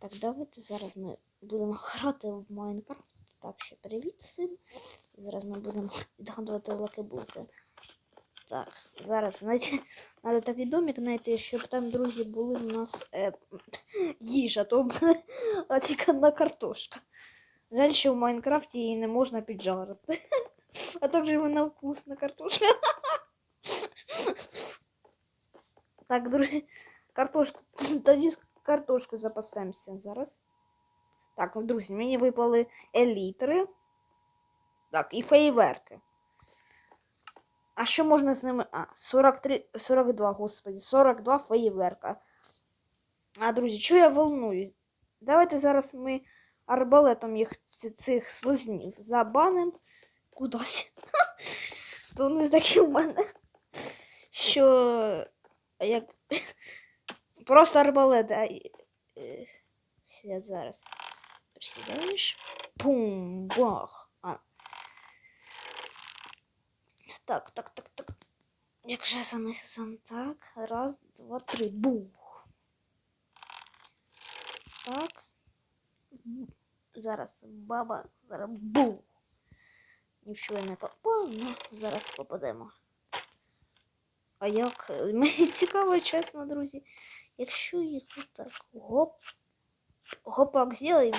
Так, давайте зараз ми будемо грати в Майнкрафт. Так, ще привіт всім. Зараз ми будемо відгадувати лакебулки. Так, зараз знайти. Треба такий домик знайти, щоб там, друзі, були в нас е, їжа, то тільки одна картошка. Жаль, що в Майнкрафті її не можна піджарити. А так же вона вкусна картошка. Так, друзі, картошку. Тоді картошку запасемося зараз. Так, ну, друзі, мені випали елітри. Так, і фейверки. А що можна з ними? А, 43, 42, господи, 42 фейверка. А, друзі, чого я волнуюсь? Давайте зараз ми арбалетом їх цих слизнів забаним кудись. То вони такі в мене. Що як просто арбалет, а е, сидять зараз. Присідаєш. Пум, бах. А. Так, так, так, так. Як же за них за так. Раз, два, три. Бух. Так. Зараз баба, зараз бух. Ні в що я не попав, ну зараз попадемо. А як? Мені цікаво, чесно, друзі. Якщо їх отак гоп. Гопак зробимо.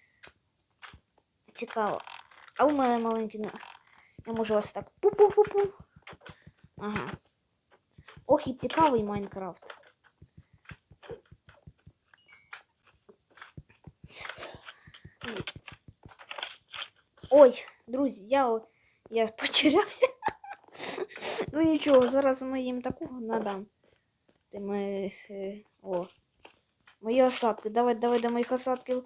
Цікаво. А у мене маленький не. Я можу ось так пу-пу-пу-пу. Ага. Ох, і цікавий Майнкрафт. Ой, друзі, я, о- я потерявся. Ну нічого, зараз ми їм такого надам. Ти ми. Е, о. Мої осадки. Давай, давай до моїх осадків.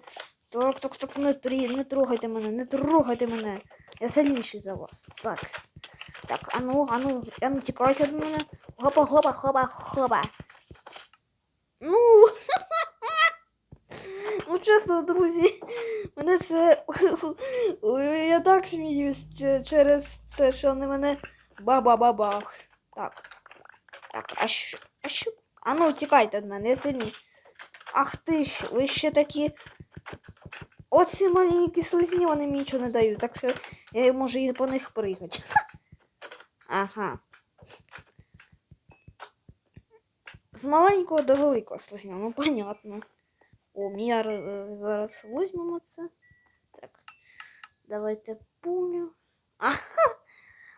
Так, так, так, не, трі, не трогайте мене, не трогайте мене. Я сильніший за вас. Так. Так, ану, ану, ану, тікайте від мене. Хопа, хопа, хопа, хопа. Ну. Ну, чесно, друзі, мене це. Я так сміюсь через це, що вони мене ба-ба-ба-бах. Так. Так, а що? А що? А ну, тікайте від мене, я сильний. Ах ти ж, ви ще такі. Оці маленькі слизні, вони мені нічого не дають, так що я можу і по них пригати. Ага. З маленького до великого слизня, ну понятно. О, м'яр е, зараз візьмемо це. Так. Давайте пуню. Ага.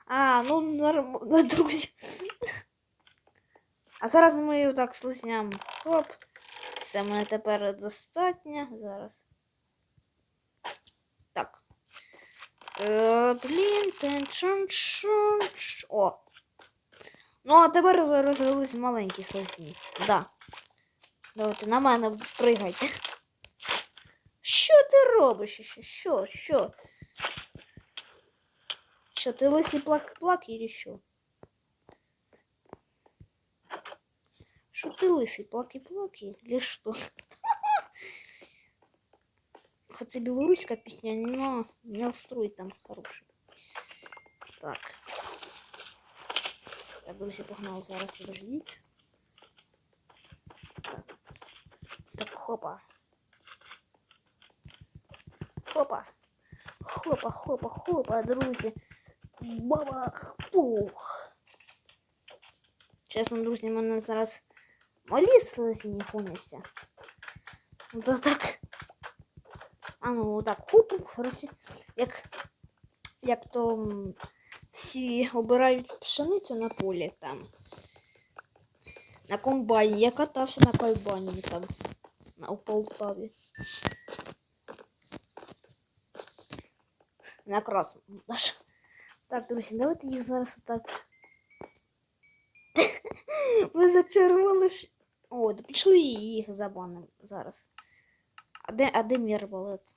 А, ну норм... ну, друзі. А зараз ми так слизням. Хоп. Це мене тепер достатньо. Зараз. Так. Е, блін, ш- О. Ну, а тепер розвелись маленькі слизні. Да. Давайте на мене пригайте. Що ти робиш? Що? Що? Що, ти лисий плак-плак или що? Що ти лисий плаки-плаки? Или що? Хотя белорусская песня, но не устроит там хороший. Так. Так, друзі, погнали зараз, подождіть. Так, хопа. Хопа. Хопа, хопа, хопа, друзі. Бабах, пух. Чесно, друзі, в мене зараз малі слизні гоняться. Ну, то так. А ну так, хоп, роз... як, як то всі обирають пшеницю на полі там. На комбайні. Я катався на комбайні там. У Полтаві. На красному. Так, друзі, давайте їх зараз отак. Ви зачарували ж. О, да пішли їх забанимо зараз. А де, а де мій арбалет?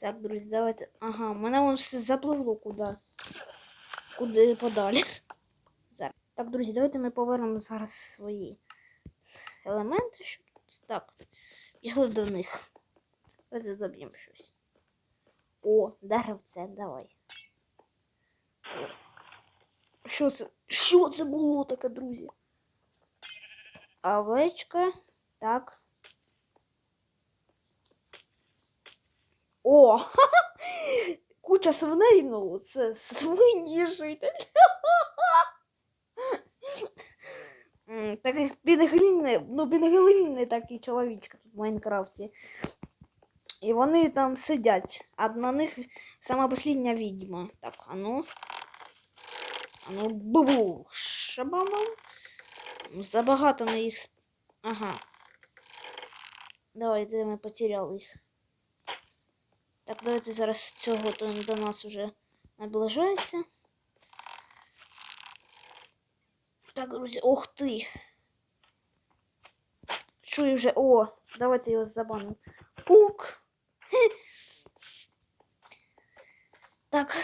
Так, друзі, давайте. Ага, мене воно все запливло куди. Куди подалі. Зараз. Так, друзі, давайте ми повернемо зараз свої елементи. Що тут? Так, бігли до них. Давайте доб'ємо щось. О, деревце, давай. Що це? Що це було таке, друзі? Овечка. Так. О! Куча свиней, ну, це свині житель. М, Таких підглінний, ну підглінний такий чоловічка тут в Майнкрафті. І вони там сидять, а на них сама послідня відьма. Так, а ну. Ну, бубу. Шабамам. Ну, Забагато на їх. Ага. Давай, де ми потеряли їх. Так, давайте зараз цього то до нас уже наближається. Так, друзі, ох ти. Чую вже. О, давайте його забанимо. Пук. Так.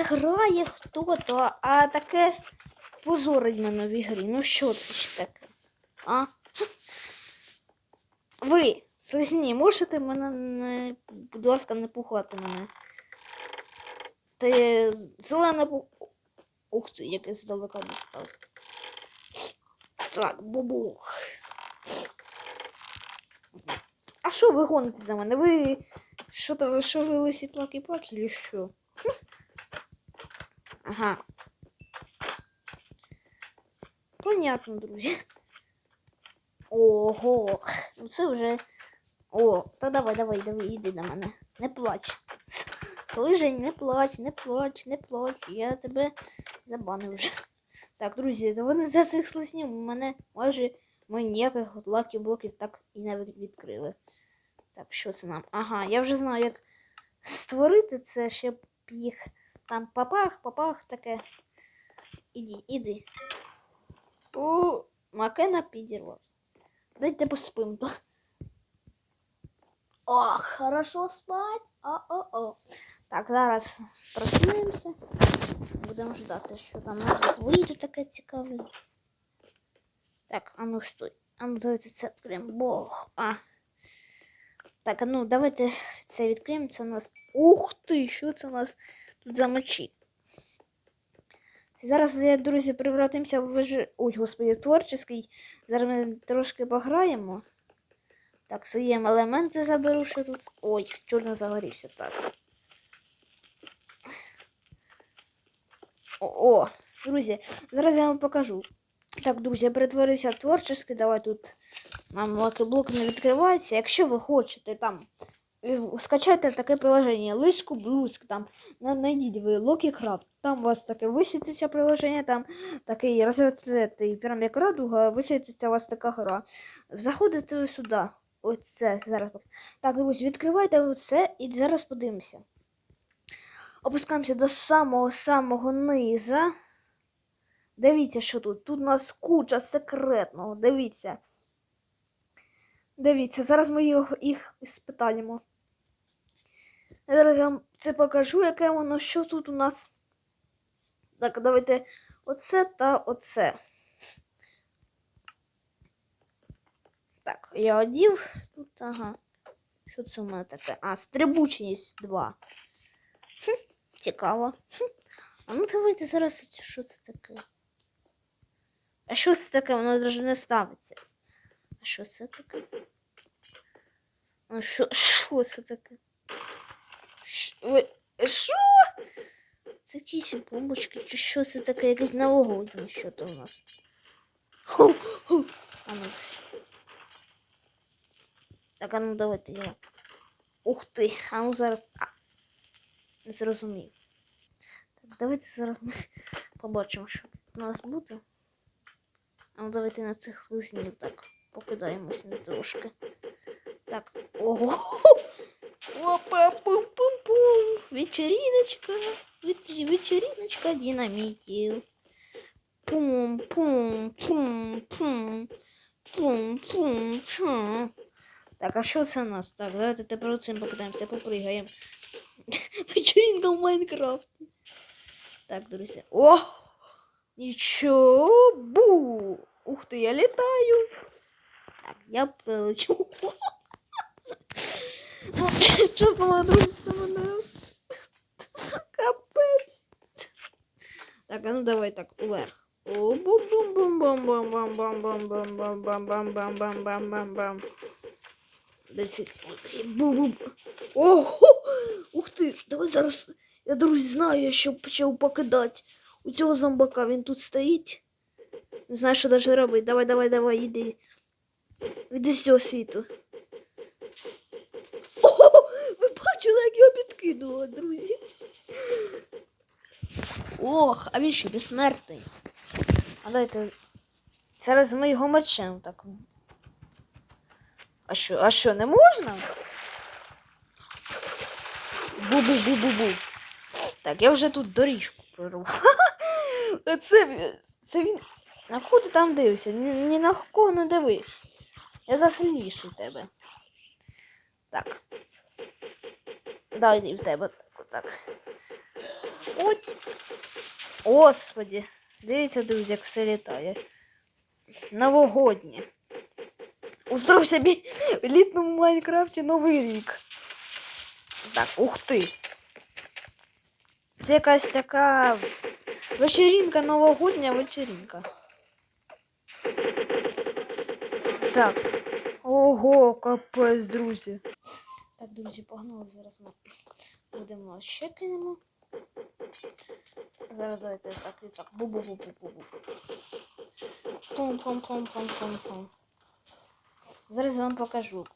Це грає хто-то, а таке позорить мене в ігрі. Ну що це ж таке? А? Ви, слизні, можете мене не, будь ласка, не пухати мене. Ти зелена пу... Ух ти, який здалека дістав. Так, бубух. А що ви гоните за мене? Ви що то ви що ви лисі плаки-плаки, чи що? Ага. Понятно, друзі. Ого. Ну це вже. О, та давай, давай, давай, іди до мене. Не плач. Слижень, не плач, не плач, не плач. Я тебе забанив вже. Так, друзі, вони за цих слизнів мене майже ми ніяких лаків блоків так і не відкрили. Так, що це нам? Ага, я вже знаю, як створити це, щоб їх там папах, папах таке. Іди, іди. У Макена підірвав. Дайте поспим то. Ох, хорошо спать. О-о-о. Так, зараз проснемося. Будемо ждати, що там може вийде таке цікаве. Так, а ну стой. А ну давайте це відкриємо. Бог. А. Так, а ну давайте це відкриємо. Це у нас. Ух ти! Що це у нас Тут за мечі? Зараз, е, друзі, превратимося в вижи... Ой, господи, творчий. Зараз ми трошки пограємо. Так, свої елементи заберу, що тут. Ой, чорно загорівся, так. О, о, друзі, зараз я вам покажу. Так, друзі, я перетворився творчий. Давай тут нам лакеблок не відкривається. Якщо ви хочете там. Скачайте таке приложення Лиску Блуск, там на- знайдіть ви Локі Крафт. Там у вас таке висвітиться приложення, там такий розцветий, прям як радуга, висвітиться у вас така гра. Заходите ви сюди. Ось це зараз. Так, друзі, відкривайте оце і зараз подивимося. Опускаємося до самого-самого низа. Дивіться, що тут. Тут у нас куча секретного. Дивіться. Дивіться, зараз ми його, їх спитаємо. Зараз я вам це покажу, яке воно, що тут у нас. Так, давайте оце та оце. Так, я одів. Тут, ага. Що це у мене таке? А, стрибучність 2. Хм, цікаво. Хм. А ну давайте зараз що це таке. А що це таке? Воно навіть не ставиться. А що це таке? А що, що це таке? Що? Це якісь бомбочки, чи що це таке? Якесь новогоднє що то у нас. А ну. Так, а ну давайте я. Ух ти, а ну зараз. А, не зрозумів. Так, давайте зараз ми побачимо, що у нас буде. А ну давайте на цих лиснів так покидаємось не трошки. Так, ого. Опа, пум пум пум Вечериночка. Веч- Вечериночка динамитів. Пум пум пум пум пум пум пум Так, а що це у нас? Так, давайте тепер цим попитаємося, попригаємо. Вечеринка в Майнкрафті. Так, друзі. О! Нічого. Бу! Ух ти, я літаю. Так, я прилечу. Чесно, друзі, це мене. Капець. Так, а ну давай так, уверх. О, бум бум бум бум бум бум бум бум бум бум бум бум бум бум бум бум бум. Бум бум. Ого! Ух ти! Давай зараз. Я друзі знаю, я що почав покидати. У цього зомбака він тут стоїть. Не знаю, що даже робити. Давай, давай, давай, іди. Іди з цього світу. Ого! Ви бачили, як його підкинуло, друзі. Ох, а він що безсмертний. А дайте. Зараз ми його мечем так. А що, а що, не можна? Бу-бу-бу-бу-бу. Так, я вже тут доріжку прорвав. Це, це він. На кого ти там дивишся? Ні, на кого не дивись. Я засильніший тебе. Так. Дай в тебе. Так. От. Господи. Дивіться, друзі, як все літає. Новогоднє. Устрой собі в елітному Майнкрафті Новий рік. Так, ух ти. Це якась така вечеринка, новогодня вечеринка. Так. Ого, капець, друзі. Так, друзі, погнали. Зараз ми будемо ще кинемо. Зараз давайте так і так. Бу-бу-бу-бу-бу-бу. Пум-пум-пум-пум-пум-пум. Зараз вам покажу.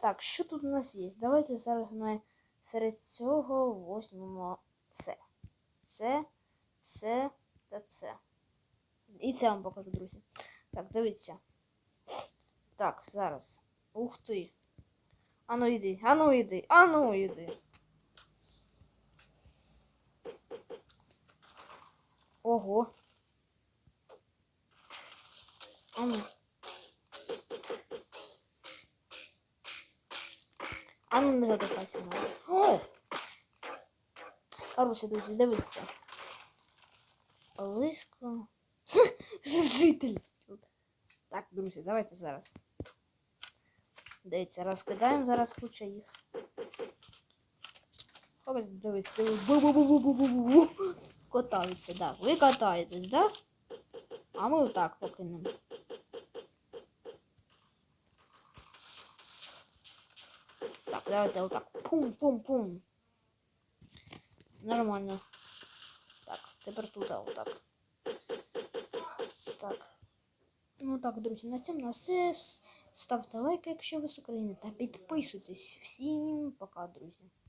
Так, що тут у нас є? Давайте зараз ми серед цього возьмемо це. Це, це та це. І це вам покажу, друзі. Так, дивіться. Так, зараз. Ух ти. Ану йди, ану йди, ану йди. Ого. Ану. Ану не задихайся мене. О! Короче, друзі, дивіться. Близько. Житель. Так, друзі, давайте зараз. Дивіться, розкидаємо зараз куча їх. Ось, дивись, дивись. Катаються, так. Ви катаєтесь, так? А ми отак покинемо. Так, давайте отак. Пум-пум-пум. Нормально. Так, тепер тут отак. Так. Ну так, друзі, на цьому на все. Ставте лайк, якщо ви з України, та підписуйтесь. Всім пока, друзі.